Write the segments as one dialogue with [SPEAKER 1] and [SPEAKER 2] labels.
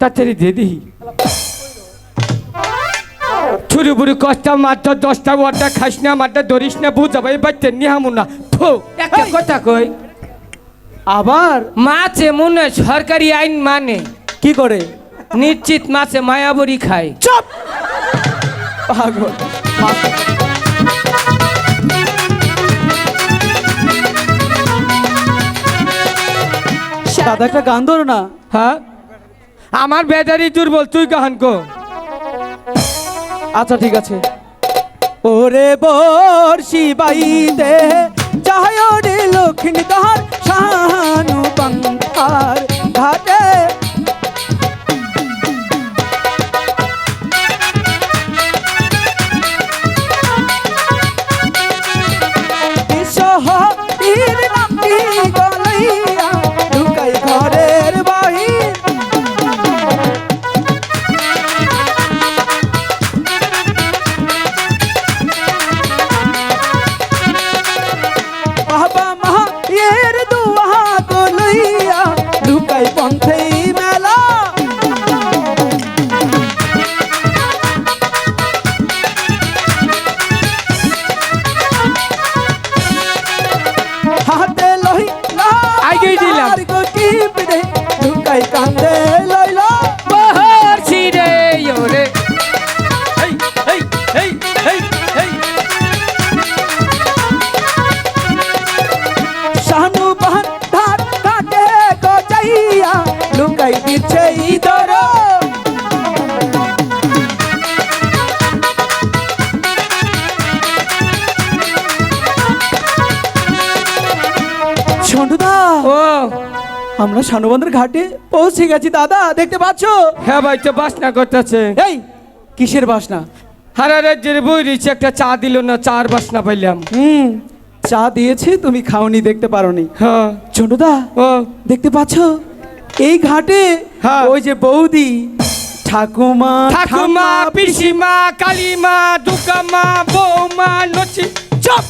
[SPEAKER 1] তাড়াতাড়ি দিয়ে দিই। ছুরি বুড়ি কষ্টা মারটা দশটা ওয়ারটা খাস না মারটা ধরিস না বুঝাবো এই বাচ্চা নিহামু না। ফো একটা কথা কই
[SPEAKER 2] আবার
[SPEAKER 1] মাছে মনে সরকারি আইন মানে।
[SPEAKER 2] কি করে?
[SPEAKER 1] নিশ্চিত মাছে মায়াবরি খায়।
[SPEAKER 2] চুপ! পাগল দাদা একটা গান ধরো না।
[SPEAKER 1] হ্যাঁ? আমার ব্যাটারি দুর্বল, তুই কাহান কো?
[SPEAKER 2] আচ্ছা ঠিক আছে। ওরে বর্ষি বাইতে যায় রে লক্ষ্মী তাহার শাহানু বাংকার ঘাটে। এর দুহা কলইয়া ঢুকাই পন্থেই মেলা হাতে লই
[SPEAKER 1] আগেই দিলাম।
[SPEAKER 2] কি পিড়ে ঢুকাই কান্দে আমরা শানুবন্ধের ঘাটে পৌঁছে গেছি দাদা দেখতে পাচ্ছ?
[SPEAKER 1] হ্যাঁ ভাই তো বাসনা করতেছে।
[SPEAKER 2] এই কিসের বাসনা?
[SPEAKER 1] হারা রাজ্যের বই রয়েছে একটা চা দিল না চার বাসনা পাইলাম।
[SPEAKER 2] হুম চা দিয়েছে তুমি খাওনি দেখতে পারোনি।
[SPEAKER 1] হ্যাঁ।
[SPEAKER 2] ছোটদা
[SPEAKER 1] ও।
[SPEAKER 2] দেখতে পাচ্ছ? এই ঘাটে
[SPEAKER 1] হ্যাঁ।
[SPEAKER 2] ওই যে বৌদি ঠাকুমা
[SPEAKER 1] ঠাকুমা পিসিমা কালিমা দুকামা বৌমা নচি চপ!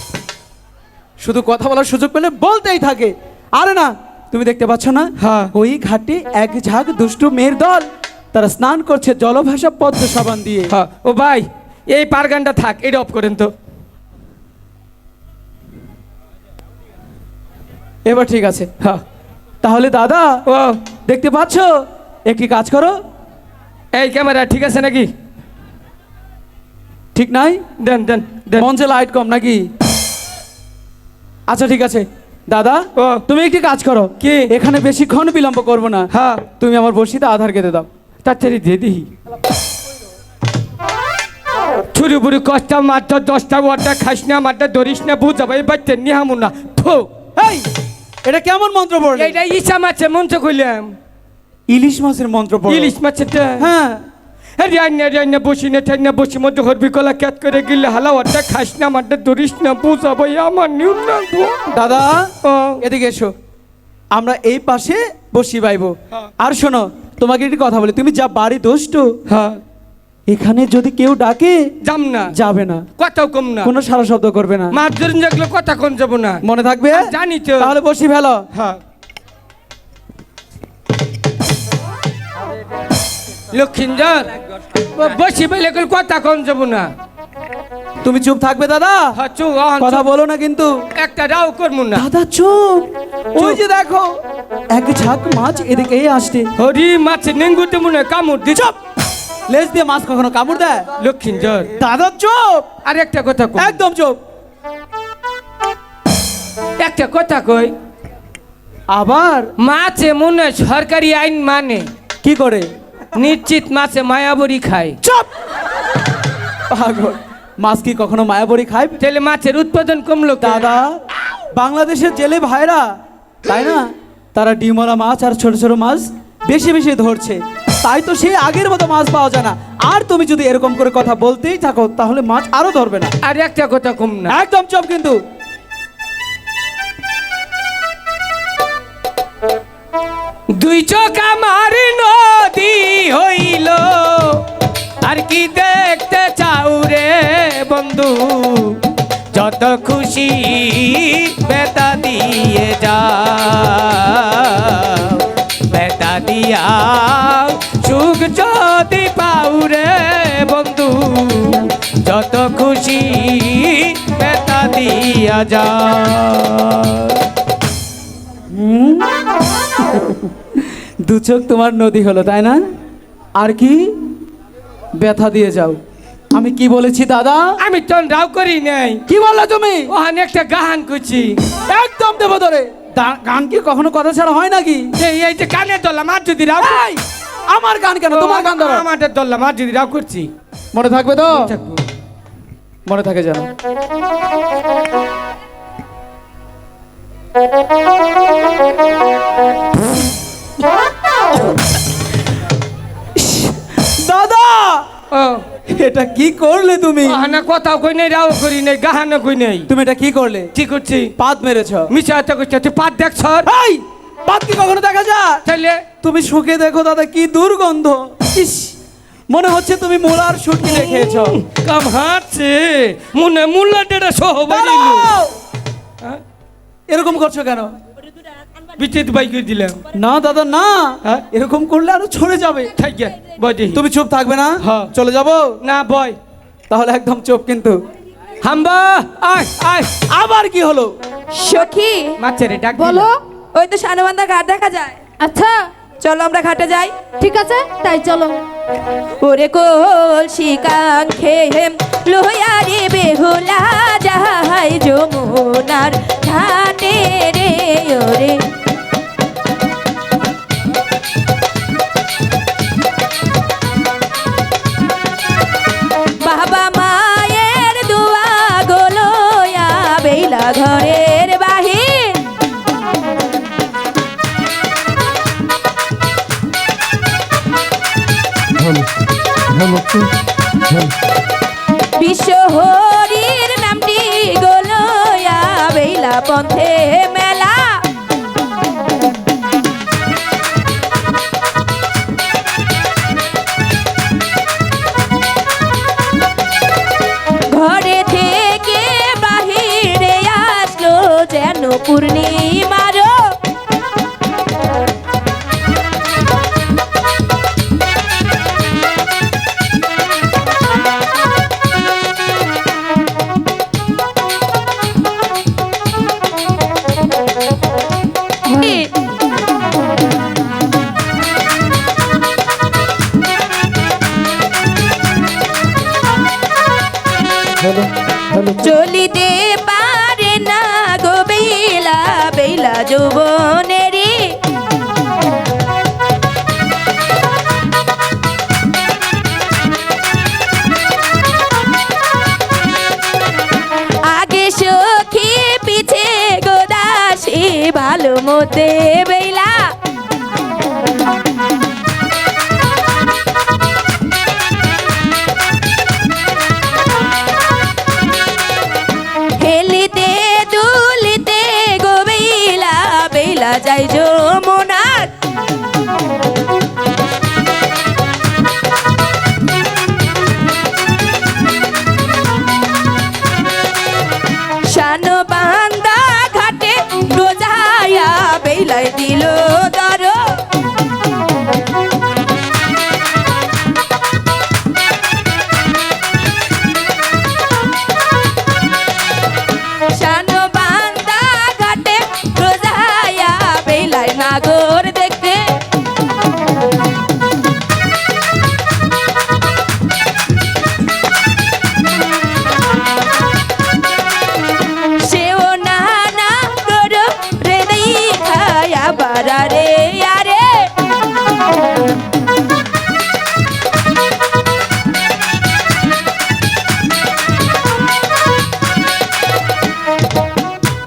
[SPEAKER 2] শুধু কথা বলার সুযোগ পেলে বলতেই থাকে। আরে না তুমি দেখতে পাচ্ছ না?
[SPEAKER 1] হ্যাঁ।
[SPEAKER 2] ওই ঘাটে এক ঝাঁক দুষ্টু মেয়ের দল তারা স্নান করছে জলভাষা পদ্ম সাবান দিয়ে।
[SPEAKER 1] হ্যাঁ। ও ভাই এই পারগানটা থাক এটা অফ করেন তো।
[SPEAKER 2] এবার ঠিক আছে।
[SPEAKER 1] হ্যাঁ।
[SPEAKER 2] তাহলে দাদা
[SPEAKER 1] ও।
[SPEAKER 2] দেখতে পাচ্ছ? একটি কাজ করো?
[SPEAKER 1] এই ক্যামেরা ঠিক আছে নাকি?
[SPEAKER 2] ঠিক নাই?
[SPEAKER 1] দেন দেন দেন।
[SPEAKER 2] মঞ্চে লাইট কম নাকি? আচ্ছা ঠিক আছে। দাদা তুমি একটি কাজ করো।
[SPEAKER 1] কি?
[SPEAKER 2] এখানে বেশিক্ষণ বিলম্ব করব না।
[SPEAKER 1] হ্যাঁ।
[SPEAKER 2] তুমি আমার বসিতে আধার কেটে দাও।
[SPEAKER 1] তাড়াতাড়ি দিয়ে দিই ছুরি বুড়ি কষ্টা মারটা দশটা ওয়ারটা খাস না মারটা ধরিস না বুঝাবো এই বাচ্চা নিহামু না ফো
[SPEAKER 2] এই এটা কেমন মন্ত্র পড়লে?
[SPEAKER 1] এইটা ইসা মাছে মঞ্চ কইলাম।
[SPEAKER 2] ইলিশ মাছের মন্ত্র পড়ো
[SPEAKER 1] ইলিশ মাছেরটা?
[SPEAKER 2] হ্যাঁ।
[SPEAKER 1] রান্না রান্না বসি না ঠান্না বসি মধ্যে হরবি কলা ক্যাত করে গেলে হালা খাস না ধরিস না আমার নিউ না
[SPEAKER 2] দাদা এদিকে এসো। আমরা এই পাশে বসি বাইবো
[SPEAKER 1] হ্যাঁ।
[SPEAKER 2] আর শোনো তোমাকে একটি কথা বলি তুমি যা বাড়ি দুষ্টু
[SPEAKER 1] হ্যাঁ।
[SPEAKER 2] এখানে যদি কেউ ডাকে
[SPEAKER 1] যাম না।
[SPEAKER 2] যাবে না।
[SPEAKER 1] কথাও কম না।
[SPEAKER 2] কোনো সারা শব্দ করবে না।
[SPEAKER 1] থাকলে কথা কোন যাব না।
[SPEAKER 2] মনে থাকবে?
[SPEAKER 1] জানি তো।
[SPEAKER 2] তাহলে বসি ফেলো।
[SPEAKER 1] হ্যাঁ। লক্ষিন্দর বসি কল কথা কোন যাব না।
[SPEAKER 2] তুমি চুপ থাকবে দাদা?
[SPEAKER 1] হ্যাঁ
[SPEAKER 2] কথা বলো না কিন্তু।
[SPEAKER 1] একটা রাও করব না।
[SPEAKER 2] দাদা চুপ। ওই যে দেখো এক ঝাঁক মাছ এদিকেই আসছে।
[SPEAKER 1] হরি মাছ নেঙ্গুতে মনে কামড় দি চুপ!
[SPEAKER 2] লেজ দিয়ে মাছ কখনো কামড় দেয়?
[SPEAKER 1] লক্ষিন্দর।
[SPEAKER 2] দাদা চুপ!
[SPEAKER 1] আর একটা কথা
[SPEAKER 2] একদম চুপ।
[SPEAKER 1] একটা কথা কই।
[SPEAKER 2] আবার?
[SPEAKER 1] মাছে মনে সরকারি আইন মানে।
[SPEAKER 2] কি করে?
[SPEAKER 1] নিশ্চিত মাছে মায়াবরি খায়।
[SPEAKER 2] চুপ! পাগল। মাছ কি কখনো মায়াবরি খায়?
[SPEAKER 1] তাহলে মাছের উৎপাদন কমলো?
[SPEAKER 2] দাদা বাংলাদেশের জেলে ভাইরা তাই না? তারা ডিমরা মাছ আর ছোট ছোট মাছ বেশি বেশি ধরছে। তাই তো সেই আগের মতো মাছ পাওয়া যায় না। আর তুমি যদি এরকম করে কথা বলতেই থাকো তাহলে মাছ আরও ধরবে না।
[SPEAKER 1] আর একটা কথা কম না।
[SPEAKER 2] একদম চুপ কিন্তু।
[SPEAKER 1] দুই চোখ আমার বন্ধু, যত খুশি বেতা দিয়ে যা বেতা দিয়া সুখ যদি পাউরে বন্ধু, যত খুশি বেতা দিয়া যা
[SPEAKER 2] দু চোখ তোমার নদী হলো, তাই না? আর কি? ব্যথা দিয়ে যাও। আমি কি বলেছি দাদা?
[SPEAKER 1] আমি তো রাও করি নাই।
[SPEAKER 2] কি বললা তুমি?
[SPEAKER 1] ওখানে একটা গাহান করছি।
[SPEAKER 2] একদম দেবো ধরে গান কি কখনো কথা ছাড়া হয় নাকি?
[SPEAKER 1] এই এই যে কানে ধরলাম আর যদি রাও
[SPEAKER 2] আমার গান কেন? তোমার গান ধরো।
[SPEAKER 1] আমাদের ধরলাম আর যদি রাও করছি।
[SPEAKER 2] মনে থাকবে তো। মনে থাকে যেন। দাদা! এটা কি করলে তুমি?
[SPEAKER 1] ওখানে কথাও কই নাই রাও করি নাই গাহানো কই নাই।
[SPEAKER 2] তুমি এটা কি করলে?
[SPEAKER 1] কি করছি?
[SPEAKER 2] পাত মেরেছ।
[SPEAKER 1] মিছা হাতে করছি তুই পাত দেখছ?
[SPEAKER 2] এই পাত কি কখনো দেখা যায়?
[SPEAKER 1] তাহলে
[SPEAKER 2] তুমি শুকে দেখো দাদা কি দুর্গন্ধ। ইস! মনে হচ্ছে তুমি মোলার শুটকি রেখেছ
[SPEAKER 1] কাম হাঁটছে মনে মুল্লা ডেটা সহ
[SPEAKER 2] এরকম করছ কেন?
[SPEAKER 1] বিচিত বাই করে দিলাম।
[SPEAKER 2] না দাদা না।
[SPEAKER 1] হ্যাঁ?
[SPEAKER 2] এরকম করলে আরও ছড়ে যাবে।
[SPEAKER 1] থাকে বয় দেখি।
[SPEAKER 2] তুমি চুপ থাকবে না?
[SPEAKER 1] হ্যাঁ।
[SPEAKER 2] চলে যাব?
[SPEAKER 1] না বয়।
[SPEAKER 2] তাহলে একদম চুপ কিন্তু।
[SPEAKER 1] হাম্বা আয় আয়।
[SPEAKER 2] আবার কি হলো?
[SPEAKER 3] সখী
[SPEAKER 1] মাছেরে ডাক
[SPEAKER 3] বলো ওই তো সানবান্ধা ঘাট দেখা যায়।
[SPEAKER 4] আচ্ছা।
[SPEAKER 3] চলো আমরা ঘাটে যাই।
[SPEAKER 4] ঠিক আছে তাই চলো।
[SPEAKER 3] ওরে কোল শিকাঙ্ক্ষে লোহিয়া রে বেহুলা যাহাই যমুনার ঘাটে রে ওরে। বিশ্ব হরির নামটি গোলয়া বেলা পথে মেলা। ঘরে থেকে বাহিরে আসলো যেন পূর্ণিমারও বেলা যৌবনেরি আগে সখী পিছে গোদাসী ভালো মতে